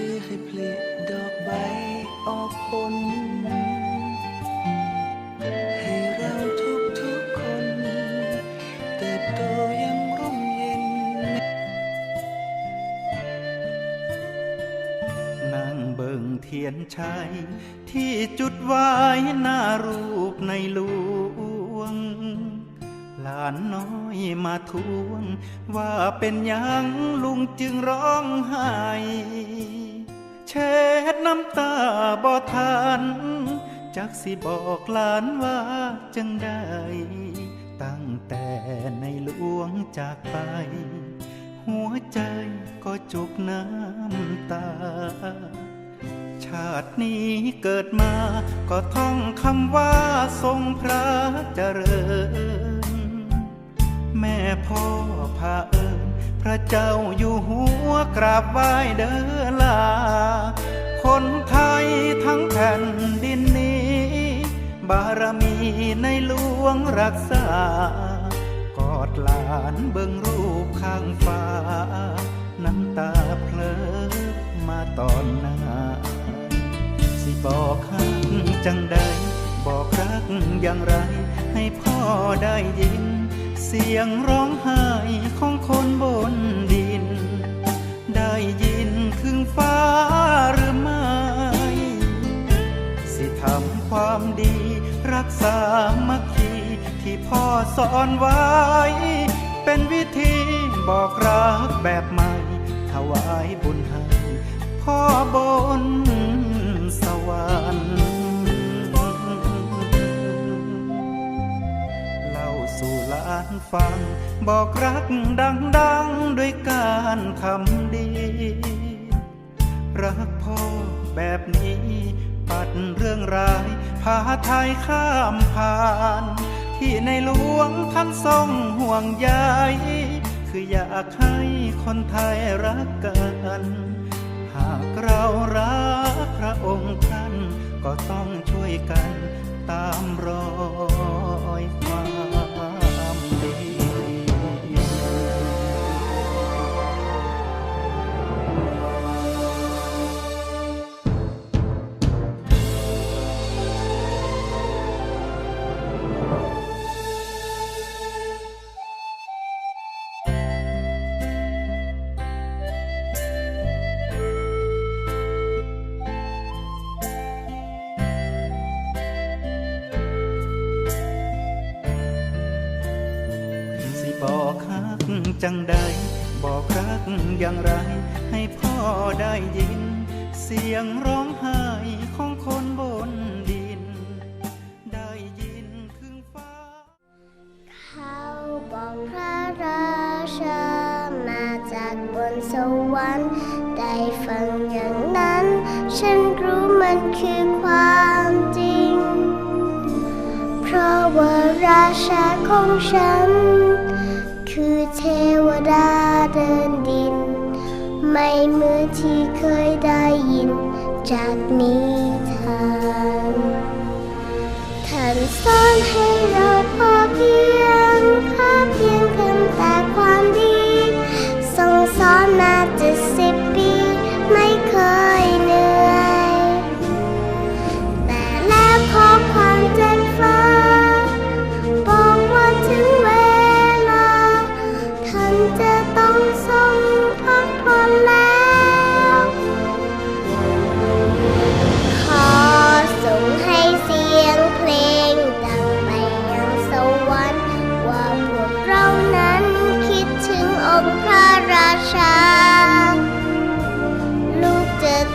ือให้ผลิดอกใบออกผลให้เราทุกๆคนเติบโตอยังร่มเย็นนั่งเบิ่งเทียนชัยที่จุดไว้หน้ารูปในหลวงหลานน้อยมาทวง ว่าเป็นยังลุงจึงร้องไห้ เช็ดน้ำตาบ่ทัน จักสิบอกหลานว่าจังได้ ตั้งแต่ในหลวงจากไป หัวใจก็จุกน้ำตา ชาตินี้เกิดมาก็ท่องคำว่าทรงพระเจริญ แม่พ่อพาเอิญพระเจ้าอยู่ กราบไหว้เดินลา คนไทยทั้งแผ่นดินนี้ บารมีในหลวงรักษา กอดหลานเบิ่งรูปข้างฟ้า น้ำตาเพลอมาตอนหน้า สิบอกฮักจังใด บอกรักอย่างไร ให้พ่อได้ยิน เสียงร้องไห้ของคนบนดิน ฟ้าหรือไม่ สิทำความดี รักษามัคคีที่พ่อสอนไว้ เป็นวิธีบอกรักแบบใหม่ ถวายบุญให้พ่อบนสวรรค์เล่าสู่ลานฟัง บอกรักดังๆ ด้วยการทำดี รักพ่อแบบนี้ ปัดเรื่องร้าย พาไทยข้ามผ่าน ที่ในหลวงท่านทรงห่วงใยคืออยากให้คนไทยรักกัน หากเรารักพระองค์ท่านก็ต้องช่วยกันตามรอย จังใดบอกรักอย่างไร ให้พ่อได้ยิน เสียงร้องไห้ของคนบนดิน ได้ยินถึงฟ้า เขาบอกพระราชามาจากบนสวรรค์ได้ฟังอย่างนั้น ฉันรู้มันคือความจริง เพราะว่าราชาของฉัน ไม่เหมือนที่เคยได้ยินจากนิทานท่านสอนให้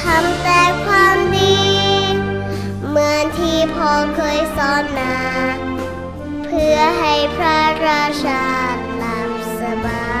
ทำแต่ความดี เหมือนที่พ่อเคยสอนมา เพื่อให้พระราชาหลับสบาย